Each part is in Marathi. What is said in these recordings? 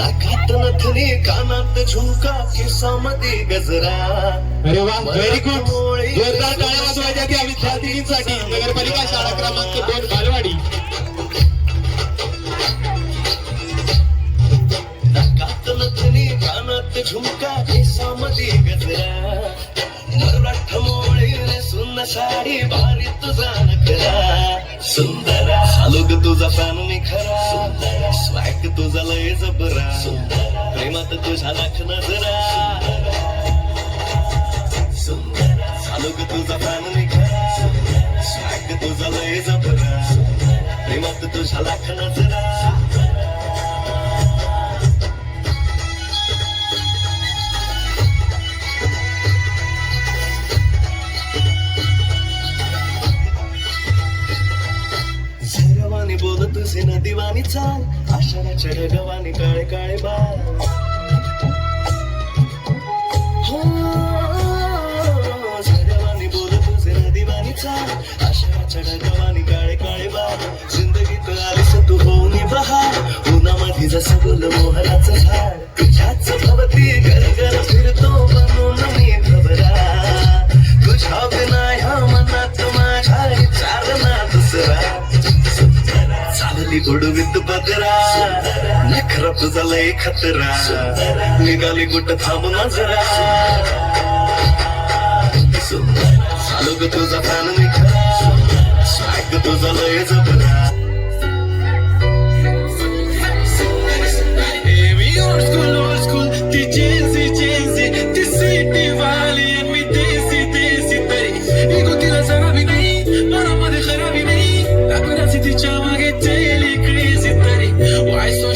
नाकात नथनी कानात झुमका केसामध्ये गजरा. अरे वा व्हेरी गुड जोरदार टाळ्या वाजवायच्या त्या विद्यार्थिनींसाठी नगरपालिका शाळा क्रमांक दोन बालवाडी. नाकात नथनी कानात झुमका केसामध्ये गजरा. मराठ मोळे सुन्न साडी भारी तुझा नखरा सुंदरा. आलो ग तुझा फॅन मी खरा. सुंदरा. स्वॅग तुझा लय जबरा. सुंदरा तुझ्या लाख नजरा सुंदरा आलो ग तुझा प्राण निघा खरा तुझा लय जबरा प्रेमात तुझ्या लाख नजरा झरवानी बोल तुझे नदीवानी चाल. आषाढाच्या ढगवानी काळे काळे बाळ जसं गुल मोहराचं झाड. तुझ्याच भवती घर घर फिरतो बनून मी भबरा तुझ्या बिना ह्या मनात माझ्या विचार ना दुसरा चालली गुडवित बकरा नखरा तुझा लय खतरा निघाली गुट थांब नजरा. चालू ग तुझा fan निखरा.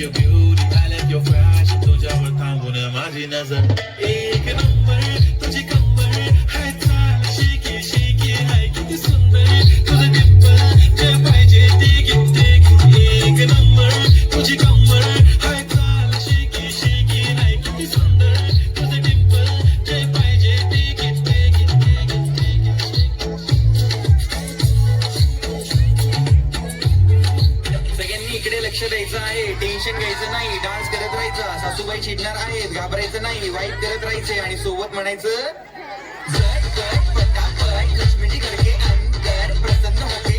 Your beauty I like your fashion तुझ्यावर थांबून माझी नजर. एक नंबर लक्ष द्यायचं आहे. टेन्शन घ्यायचं नाही. डान्स करत राहायचं. सासूबाई चिडणार आहेत. घाबरायचं नाही. वाईट करत राहायचे आणि सोबत म्हणायचं जट, जट, पटापट, अंतर प्रसन्न होते.